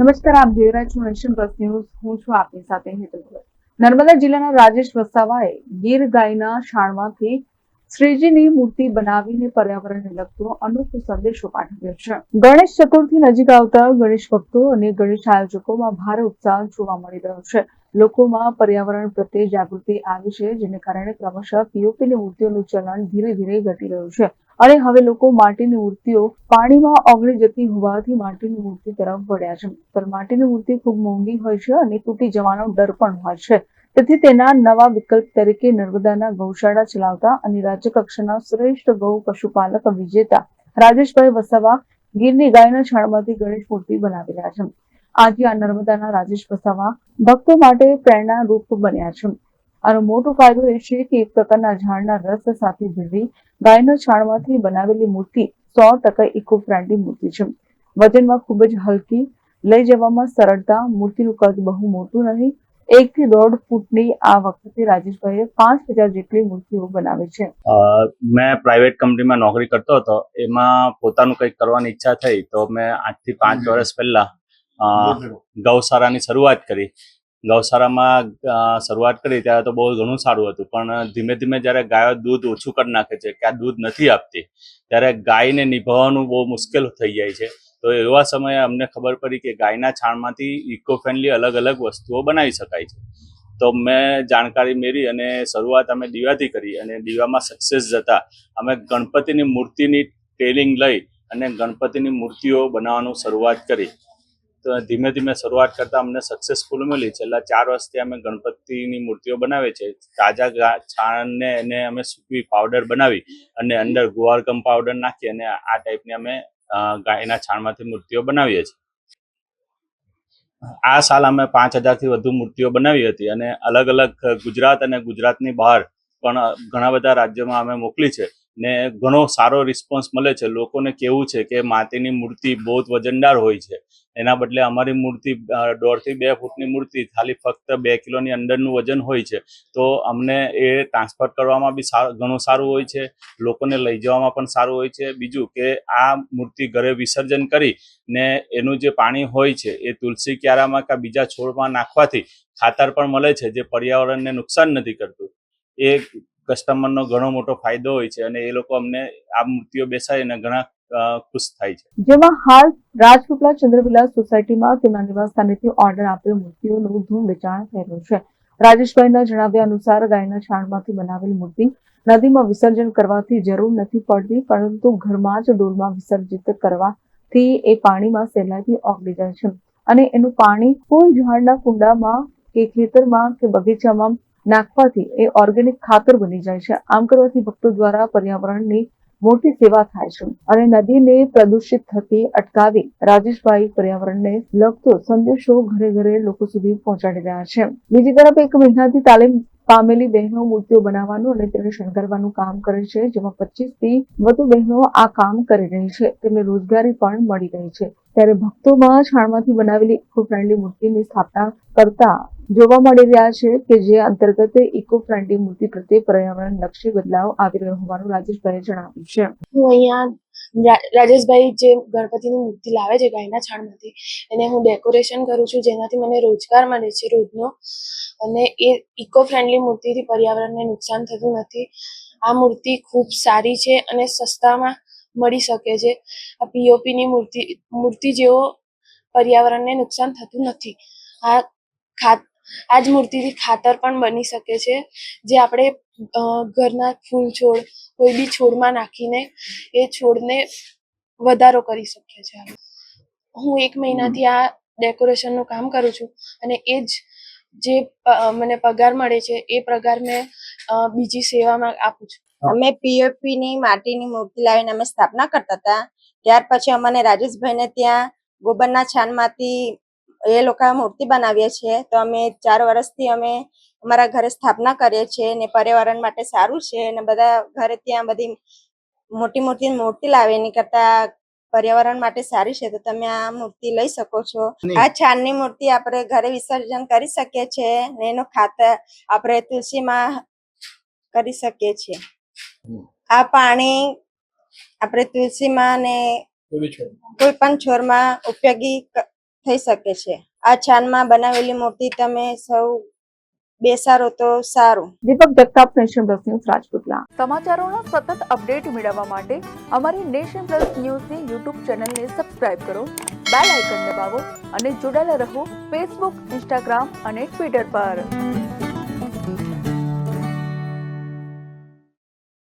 નમસ્કાર, આપ જોઈ રહ્યા છો નેશન પ્લસ ન્યૂઝ. હું છું આપની સાથે હેતલ નર્મદા જિલ્લાના રાજેશ વસાવાએ ગીર ગાયના શાણમાંથી શ્રીજીની મૂર્તિ બનાવીને પર્યાવરણને લગતો અનોખો સંદેશો પાઠવ્યો છે. ગણેશ ચતુર્થી નજીક આવતા ગણેશ ભક્તો અને ગણેશ આયોજકોમાં ભારે ઉત્સાહ જોવા મળી રહ્યો છે. લોકોમાં પર્યાવરણ પ્રત્યે જાગૃતિ આવી છે, જેને કારણે ક્રમશઃ પીઓપીની મૂર્તિઓનું ચલણ ધીરે ધીરે ઘટી રહ્યું છે. અને હવે લોકો માટીની મૂર્તિઓ પાણીમાં ઓગળી જતી હોવાથી માટીની મૂર્તિ તરફ વળ્યા છે. પણ માટીની મૂર્તિ ખૂબ મોંઘી હોય છે અને તૂટી જવાનો ડર પણ હોય છે. તેથી તેના નવા વિકલ્પ તરીકે નર્મદાના ગૌશાળા ચલાવતા અને રાજ્ય કક્ષાના શ્રેષ્ઠ ગૌ પશુપાલક વિજેતા રાજેશભાઈ વસાવા ગીરની ગાયના છાણમાંથી ગણેશ મૂર્તિ બનાવી રહ્યા છે. આજે આ નર્મદાના રાજેશ વસાવા ભક્તો માટે પ્રેરણારૂપ બન્યા છે. આનો મોટો ફાયદો એ છે કે એક પ્રકારના ઝાડના રસ સાથે ભેળવી ગાયના છાણમાંથી બનાવેલી મૂર્તિ સો ટકા ઇકો ફ્રેન્ડલી મૂર્તિ છે. વજનમાં ખૂબ જ હલકી લઈ જવામાં સરળતા મૂર્તિનું કદ બહુ મોટું નહીં એક થી દોઢ ફૂટની આ વખતે રાજેશભાઈએ પાંચ હજાર જેટલી મૂર્તિઓ બનાવી છે. અ, મેં પ્રાઇવેટ કંપનીમાં નોકરી કરતો હતો. એમાં પોતાનું કંઈક કરવાની ઈચ્છા થઈ તો મેં આજથી પાંચ વર્ષ પહેલા અ, ગૌશાળાની શરૂઆત કરી. ગૌશાળામાં શરૂઆત કરી ત્યારે તો બહુ ઘણું સારું હતું. પણ ધીમે ધીમે જ્યારે ગાયો દૂધ ઓછું કરી નાખે છે કે આ દૂધ નથી આપતી, ત્યારે ગાયને નિભાવવાનું બહુ મુશ્કેલ થઈ જાય છે. તો એવા સમયે અમને ખબર પડી કે ગાયના છાણમાંથી ઇકો ફ્રેન્ડલી અલગ અલગ વસ્તુઓ બનાવી શકાય છે. તો મેં જાણકારી મેળવી અને શરૂઆત અમે દીવાથી કરી અને દીવામાં સક્સેસ જતા અમે ગણપતિની મૂર્તિની ટ્રેનિંગ લઈ અને ગણપતિની મૂર્તિઓ બનાવવાનું શરૂઆત કરી. ધીમે ધીમે શરૂઆત કરતાં અમને સક્સેસફુલ મળી. છેલ્લા ચાર વર્ષથી અમે ગણપતિની મૂર્તિઓ બનાવીએ છીએ. તાજા છાણને એને અમે સૂકવી પાવડર બનાવી અને અંદર ગુવારકમ પાવડર નાખી અને આ ટાઈપની અમે ગાયના છાણમાંથી મૂર્તિઓ બનાવીએ છીએ. આ સાલ અમે પાંચ હજારથી વધુ મૂર્તિઓ બનાવી હતી અને અલગ અલગ ગુજરાત અને ગુજરાતની બહાર પણ ઘણા બધા રાજ્યોમાં અમે મોકલી છે. ને ઘણો સારો રિસ્પોન્સ મળે છે. લોકોને કેવું છે કે માટીની મૂર્તિ બહુ જ વજનદાર હોય છે. એના બદલે અમારી મૂર્તિ દોઢથી બે ફૂટની મૂર્તિ ખાલી ફક્ત બે કિલોની અંદરનું વજન હોય છે. તો અમને એ ટ્રાન્સફર કરવામાં બી સારું ઘણું સારું હોય છે. લોકોને લઈ જવામાં પણ સારું હોય છે. બીજું કે આ મૂર્તિ ઘરે વિસર્જન કરી ને એનું જે પાણી હોય છે એ તુલસી ક્યારામાં કે બીજા છોડમાં નાખવાથી ખાતર પણ મળે છે, જે પર્યાવરણને નુકસાન નથી કરતું. એ કસ્ટમરનો ઘણો મોટો ફાયદો હોય છે અને એ લોકો અમને આ મૂર્તિઓ બેસાડીને ઘણા ખુશ થાય છે. જેમાં હાલ રાજપીપળા ચંદ્રવિલાસ સોસાયટીમાં તેમના નિવાસસ્થાનેથી ઓર્ડર આપેલ મૂર્તિઓનું ધૂમ વેચાણ રહ્યું છે. રાજેશભાઈના જણાવ્યા અનુસાર ગાયના છાણમાંથી બનાવેલી મૂર્તિ નદીમાં વિસર્જન કરવાથી જરૂર નથી પડતી, પરંતુ ઘરમાં જ ડોલમાં વિસર્જિત કરવાથી એ પાણીમાં સહેલાઈથી ઓગળી જાય છે. અને એનું પાણી ફૂલ ઝાડના કુંડામાં કે ખેતરમાં કે બગીચામાં નાખવાથી એ ઓર્ગેનિક ખાતર બની જાય છે. આમ કરવાથી ભક્તો દ્વારા પર્યાવરણની મોટી સેવા થાય છે અને નદીને પ્રદૂષિત થતી અટકાવી રાજેશભાઈ પર્યાવરણને લગતો સંદેશો ઘરે ઘરે લોકો સુધી પહોંચાડી રહ્યા છે. બીજી તરફ એક મહિનાથી તાલીમ પામેલી બહેનો મૂર્તિઓ બનાવવાનું અને તેને શણગારવાનું કામ કરે છે. જેમાં પચીસથી વધુ બહેનો આ કામ કરી રહી છે. તેમને રોજગારી પણ મળી રહી છે. ત્યારે ભક્તોમાં છાણમાંથી બનાવેલી ઇકો ફ્રેન્ડલી મૂર્તિની સ્થાપના કરતા જોવા મળી રહ્યા છે કે જે અંતર્ગત ઇકો ફ્રેન્ડલી મૂર્તિ પ્રત્યે પર્યાવરણ લક્ષી બદલાવ આવી રહ્યો હોવાનું રાજેશભાઈએ જણાવ્યું છે. હું અહીંયા રાજેશભાઈ જે ગણપતિની મૂર્તિ લાવે છે ગાયના છાણમાંથી, એને હું ડેકોરેશન કરું છું જેનાથી મને રોજગાર મળે છે રોજનો. અને એ ઇકો ફ્રેન્ડલી મૂર્તિથી પર્યાવરણને નુકસાન થતું નથી. આ મૂર્તિ ખૂબ સારી છે અને સસ્તામાં મળી શકે છે. આ પીઓપીની મૂર્તિ મૂર્તિ જેવો પર્યાવરણને નુકસાન થતું નથી. આ ખાત આ જ મૂર્તિથી ખાતર પણ બની શકે છે. જે આપણે ઘરના ફૂલ છોડ, કોઈ બી છોડમાં નાખીને એ છોડને વધારો કરી શકીએ છીએ હું એક મહિનાથી આ ડેકોરેશનનું કામ કરું છું અને એ જ જે મને પગાર મળે છે એ પગાર મેં બીજી સેવામાં આપું છું. અમે પીઓપીની માટીની મૂર્તિ લાવીને અમે સ્થાપના કરતા હતા. ત્યાર પછી અમને રાજેશભાઈને ત્યાં ગોબરના છાણમાંથી એ લોકો મૂર્તિ બનાવીએ છીએ. તો અમે ચાર વર્ષથી અમે અમારા ઘરે સ્થાપના કરીએ છીએ ને પર્યાવરણ માટે સારું છે અને બધા ઘરે ત્યાં બધી મોટી મોટી મૂર્તિ લાવે એની કરતા પર્યાવરણ માટે સારી છે. તો તમે આ મૂર્તિ લઈ શકો છો. આ છાણની મૂર્તિ આપણે ઘરે વિસર્જન કરી શકીએ છીએ ને એનો ખાતર આપણે તુલસીમાં કરી શકીએ છીએ. આ પાણી આપણે તુલસીમાં ને કોઈ પણ છોડમાં ઉપયોગી થઈ શકે છે. આ છાનમાં બનાવેલી મૂર્તિ તમે સૌ બેસારો તો સારું. Deepak Jagtap nation plus news Rajpipla સમાચારોના સતત અપડેટ મેળવવા માટે અમારી નેશન પ્લસ ન્યૂઝની યુટ્યુબ ચેનલને સબસ્ક્રાઇબ કરો બેલ આઇકન દબાવો અને જોડાયેલા રહો ફેસબુક ઇન્સ્ટાગ્રામ અને ટ્વિટર પર.